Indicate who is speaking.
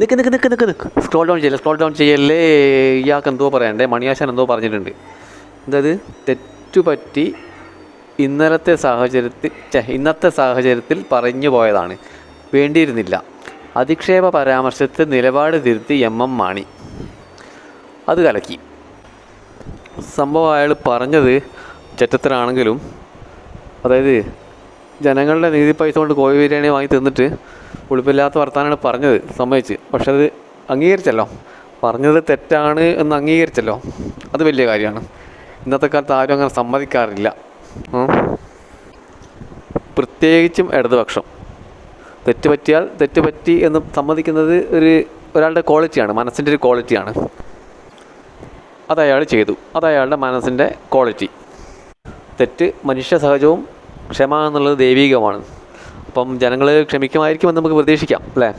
Speaker 1: നിൽക്ക് നിൽക്ക് നിൽക്ക് നിൽക്ക് നിൽക്ക് സ്ക്രോൾ ഡൗൺ ചെയ്യല്ലേ സ്ക്രോൾ ഡൗൺ ചെയ്യല്ലേ? ഇയാൾക്ക് എന്തോ പറയണ്ടേ മണിയാശാൻ എന്തോ പറഞ്ഞിട്ടുണ്ട്. എന്തായത് തെറ്റുപറ്റി ഇന്നലത്തെ സാഹചര്യത്തിൽ ഇന്നത്തെ സാഹചര്യത്തിൽ പറഞ്ഞു പോയതാണ്. വേണ്ടിയിരുന്നില്ല. അധിക്ഷേപ പരാമർശത്തിൽ നിലപാട് തിരുത്തി എം എം മാണി. അത് കലക്കി. സംഭവം അയാൾ പറഞ്ഞത് ചെറ്റത്തിലാണെങ്കിലും അതായത് ജനങ്ങളുടെ നീതി പൈസ കൊണ്ട് കോഴി ബിരിയാണി വാങ്ങി തിന്നിട്ട് ഉളുപ്പില്ലാത്ത വർത്താനാണ് പറഞ്ഞത് സമ്മതിച്ച്. പക്ഷെ അത് അംഗീകരിച്ചല്ലോ. പറഞ്ഞത് തെറ്റാണ് എന്ന് അംഗീകരിച്ചല്ലോ. അത് വലിയ കാര്യമാണ്. ഇന്നത്തെ കാലത്ത് ആരും അങ്ങനെ സമ്മതിക്കാറില്ല. പ്രത്യേകിച്ചും ഇടതുപക്ഷം. തെറ്റ് പറ്റിയാൽ തെറ്റ് പറ്റി എന്ന് സമ്മതിക്കുന്നത് ഒരു ഒരാളുടെ ക്വാളിറ്റിയാണ് മനസ്സിന്റെ ഒരു ക്വാളിറ്റിയാണ്. അത് അയാൾ ചെയ്തു. അത് അയാളുടെ മനസ്സിന്റെ ക്വാളിറ്റി. തെറ്റ് മനുഷ്യ സഹജവും ക്ഷമ എന്നുള്ളത് ദൈവികമാണ്. അപ്പം ജനങ്ങൾ ക്ഷമിക്കുമായിരിക്കുമെന്ന് നമുക്ക് പ്രതീക്ഷിക്കാം അല്ലേ?